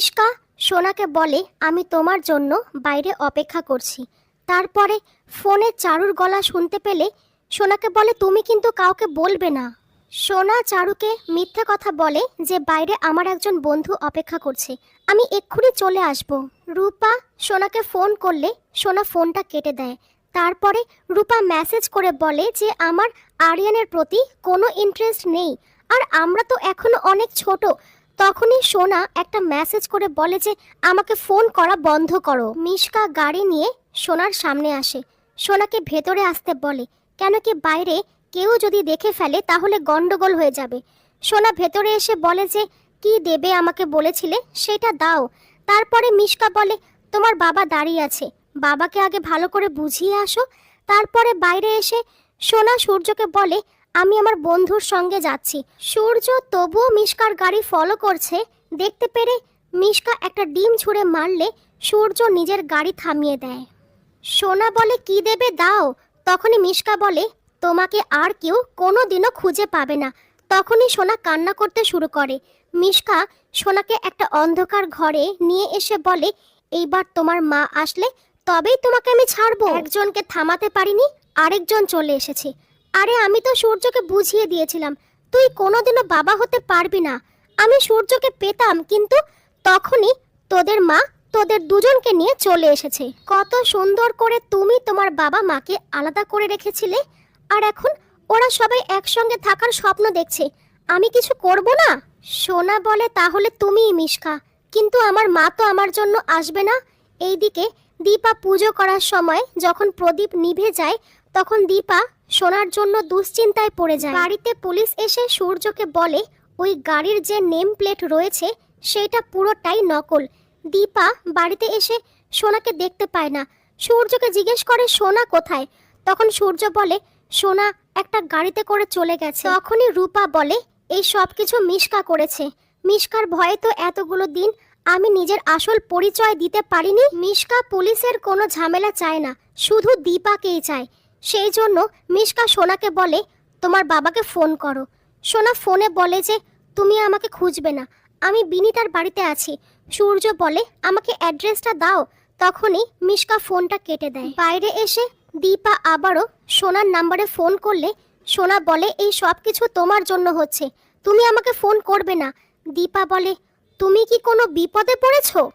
মিশকা সোনাকে বলে, আমি তোমার জন্য বাইরে অপেক্ষা করছি। তারপরে ফোনে চারুর গলা শুনতে পেলে সোনাকে বলে, তুমি কিন্তু কাউকে বলবে না। সোনা চারুকে মিথ্যে কথা বলে যে, বাইরে আমার একজন বন্ধু অপেক্ষা করছে। আমি এক্ষুনি চলে আসব। রূপা সোনাকে ফোন করলে সোনা ফোনটা কেটে দেয়। তারপরে রূপা মেসেজ করে বলে যে, আমার আরিয়ানের প্রতি কোনো ইন্টারেস্ট নেই। আর আমরা তো এখনও অনেক ছোট। তখনই সোনা একটা মেসেজ করে বলে যে, আমাকে ফোন করা বন্ধ করো। মিশকা গাড়ি নিয়ে সোনার সামনে আসে। সোনাকে ভেতরে আসতে বলে, কেন কি বাইরে কেউ যদি দেখে ফেলে তাহলে গন্ডগোল হয়ে যাবে। সোনা ভেতরে এসে বলে যে, কি দেবে আমাকে বলেছিলে? সেটা দাও। তারপরে মিশকা বলে, তোমার বাবা দাঁড়িয়ে আছে। বাবাকে আগে ভালো করে বুঝিয়ে আসো। তারপরে বাইরে এসে সোনা সূর্যকে বলে আমি আমার বন্ধুর সঙ্গে যাচ্ছি। সূর্য তবুও মিশকার গাড়ি ফলো করছে। দেখতে পেরে মিশকা একটা ডিম ছুঁড়ে মারলে সূর্য নিজের গাড়ি থামিয়ে দেয়। সোনা বলে, কি দেবে দাও? তখনই মিশকা বলে, তোমাকে আর কেউ কোনো দিনও খুঁজে পাবে না। তখনই সোনা কান্না করতে শুরু করে। মিশকা সোনাকে একটা অন্ধকার ঘরে নিয়ে এসে বলে, এইবার তোমার মা আসলে তবেই তোমাকে আমি ছাড়বো। একজনকে থামাতে পারিনি, আরেকজন চলে এসেছে। আরে আমি তো সূর্যকে বুঝিয়ে দিয়েছিলাম। তুই কোনোদিনও বাবা হতে পারবি না। আমি সূর্যকে পেতাম, কিন্তু তখনই তোদের মা তোদের দুজনকে নিয়ে চলে এসেছে। কত সুন্দর করে তুমি তোমার বাবা মাকে আলাদা করে রেখেছিলে, আর এখন ওরা সবাই একসঙ্গে থাকার স্বপ্ন দেখছে। আমি কিছু করব না? সোনা বলে, তাহলে তুমিই মিশকা। কিন্তু আমার মা তো আমার জন্য আসবে না। এইদিকে দীপা পুজো করার সময় যখন প্রদীপ নিভে যায়, তখন দীপা সোনার জন্য দুশ্চিন্তায় পড়ে যায়। বাড়িতে পুলিশ এসে সূর্যকে বলে, ওই গাড়ির যে নেম প্লেট রয়েছে, সেটা পুরোটাই নকল দীপা বাড়িতে এসে সোনাকে দেখতে পায় না। সূর্যকে জিজ্ঞেস করে, সোনা কোথায়? তখন সূর্য বলে, সোনা একটা গাড়িতে করে চলে গেছে তখনই রূপা বলে, এই সব কিছু মিশকা করেছে। মিশকার ভয়ে তো এতগুলো দিন আমি নিজের আসল পরিচয় দিতে পারিনি। মিশকা পুলিশের কোনো ঝামেলা চায় না। শুধু দীপাকেই চায়। সেই জন্য মিশকা সোনাকে বলে, তোমার বাবাকে ফোন করো। সোনা ফোনে বলে যে, তুমি আমাকে খুঁজবে না। আমি বিনিতার বাড়িতে আছি। সূর্য বলে, আমাকে অ্যাড্রেসটা দাও। তখনই মিশকা ফোনটা কেটে দেয়। বাইরে এসে দীপা আবারও সোনার নাম্বারে ফোন করলে, সোনা বলে, এই সব কিছু তোমার জন্য হচ্ছে। তুমি আমাকে ফোন করবে না। দীপা বলে, তুমি কি কোনো বিপদে পড়েছো?